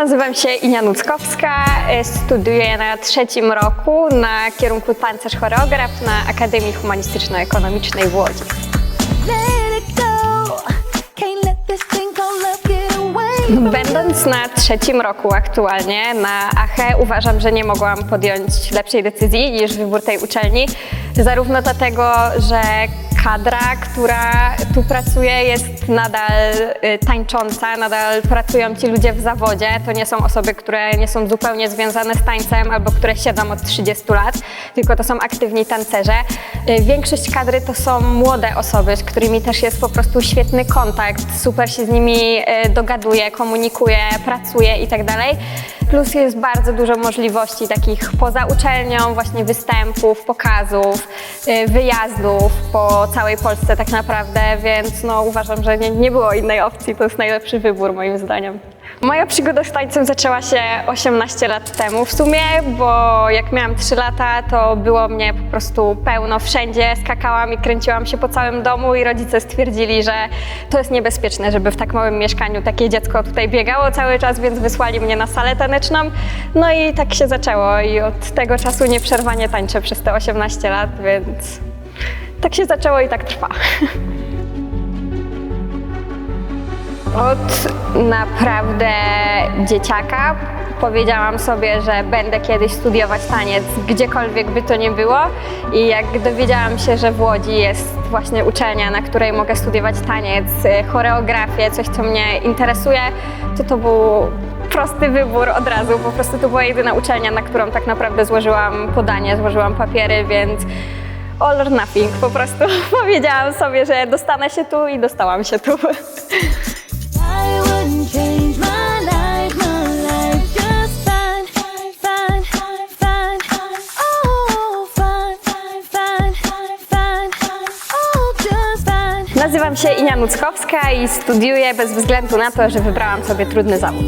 Nazywam się Inia Nuckowska, y, studiuję na trzecim roku na kierunku tancerz choreograf na Akademii Humanistyczno-Ekonomicznej w Łodzi. Będąc na trzecim roku aktualnie na ACHE uważam, że nie mogłam podjąć lepszej decyzji niż wybór tej uczelni. Zarówno dlatego, że kadra, która tu pracuje jest nadal y, tańcząca, nadal pracują ci ludzie w zawodzie. To nie są osoby, które nie są zupełnie związane z tańcem albo które siedzą od 30 lat, tylko to są aktywni tancerze. Y, Większość kadry to są młode osoby, z którymi też jest po prostu świetny kontakt, super się z nimi y, dogaduje, komunikuje, pracuje i tak. Plus jest bardzo dużo możliwości takich poza uczelnią, właśnie występów, pokazów, y, wyjazdów po całej Polsce tak naprawdę, więc no, uważam, że nie, nie było innej opcji, to jest najlepszy wybór moim zdaniem. Moja przygoda z tańcem zaczęła się 18 lat temu w sumie, bo jak miałam 3 lata, to było mnie po prostu pełno wszędzie, skakałam i kręciłam się po całym domu i rodzice stwierdzili, że to jest niebezpieczne, żeby w tak małym mieszkaniu takie dziecko tutaj biegało cały czas, więc wysłali mnie na salę taneczną. No i tak się zaczęło i od tego czasu nieprzerwanie tańczę przez te 18 lat, więc tak się zaczęło i tak trwa. Od naprawdę dzieciaka powiedziałam sobie, że będę kiedyś studiować taniec, gdziekolwiek by to nie było. I jak dowiedziałam się, że w Łodzi jest właśnie uczelnia, na której mogę studiować taniec, y, choreografię, coś co mnie interesuje, to to był prosty wybór od razu. Po prostu to była jedyna uczelnia, na którą tak naprawdę złożyłam podanie, złożyłam papiery, więc all or nothing. Po prostu powiedziałam sobie, że dostanę się tu i dostałam się tu. Nazywam się Inia Nuckowska i studiuję bez względu na to, że wybrałam sobie trudny zawód.